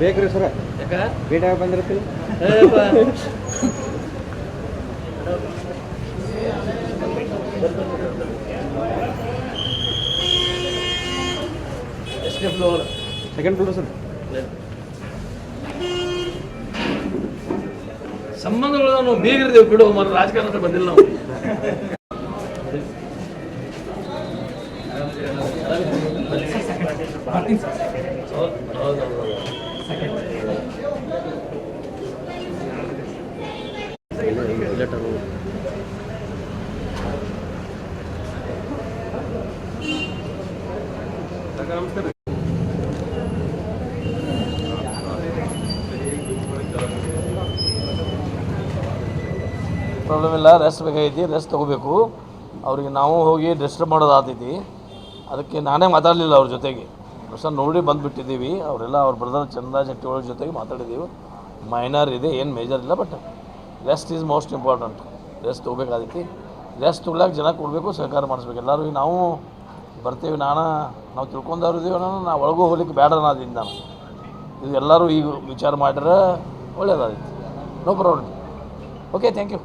ಬೇಕ್ರಿ ಸರ ಯಾಕ ಭೇಟಿಯಾಗಿ ಬಂದಿರ್ತೀವಿ ಏಪ್ಪ. ಎಷ್ಟನೇ ಫ್ಲೋರ್ ಸೆಕೆಂಡ್ ಫ್ಲೋರ್ ಸರ್ ಸಂಬಂಧಗಳು ನಾವು ಬೀಗರಿದ್ದೇವೆ ಬಿಡು ಮರ ರಾಜಕಾರಣ ಹತ್ರ ಬಂದಿಲ್ಲ ನಾವು ಪ್ರಾಬ್ಲಮ್ ಇಲ್ಲ ರೆಸ್ಟ್ ಬೇಕಾಗೈತಿ ರೆಸ್ಟ್ ತಗೋಬೇಕು. ಅವ್ರಿಗೆ ನಾವು ಹೋಗಿ ಡಿಸ್ಟರ್ಬ್ ಮಾಡೋದು ಆಗ್ತೈತಿ ಅದಕ್ಕೆ ನಾನೇ ಮಾತಾಡಲಿಲ್ಲ ಅವ್ರ ಜೊತೆಗೆ. ಹೊಸ ನೋಡಿ ಬಂದುಬಿಟ್ಟಿದ್ದೀವಿ. ಅವರೆಲ್ಲ ಅವ್ರ ಬ್ರದರ್ ಚಂದ ಅವ್ರ ಜೊತೆಗೆ ಮಾತಾಡಿದ್ದೀವಿ. ಮೈನರ್ ಇದೆ, ಏನು ಮೇಜರ್ ಇಲ್ಲ but rest is most important rest ತೊಗೋಬೇಕಾದೈತಿ rest ತೊಗೊಳಕ್ಕೆ ಜನ ಕೊಡಬೇಕು, ಸಹಕಾರ ಮಾಡಿಸ್ಬೇಕು. ಎಲ್ಲರೂ ನಾವು ಬರ್ತೀವಿ, ನಾನು, ನಾವು ತಿಳ್ಕೊಂಡವ್ರು ಇದೀವಿ ನಾನು ನಾವು ಒಳಗೂ ಹೋಗ್ಲಿಕ್ಕೆ ಬೇಡ ಅನ್ನೋದಿಂದ ನಾನು ಇದು ಎಲ್ಲರೂ ಈಗ ವಿಚಾರ ಮಾಡಿದ್ರೆ ಒಳ್ಳೆಯದಾಗಿತ್ತು no problem okay thank you